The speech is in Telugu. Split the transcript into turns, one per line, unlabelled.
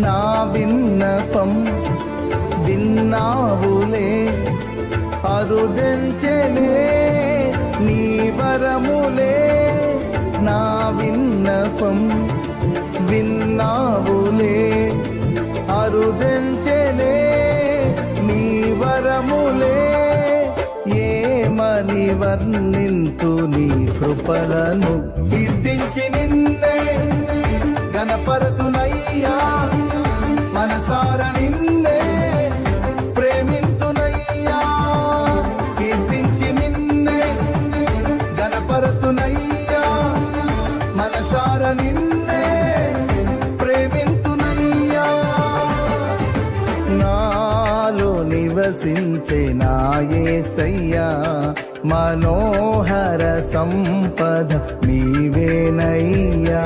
నా విన్నపం విన్నావులే. అరుదెల్చెనే నీ వరములే. నా విన్నపం విన్నావులే. అరుదెల్చెనే నీ వరములే. ఏమని వర్ణింతు నీ కృపలను కీర్తించి నిన్నే. నివసించే నాయసయ్యా మనోహర సంపద నీవేనయ్యా.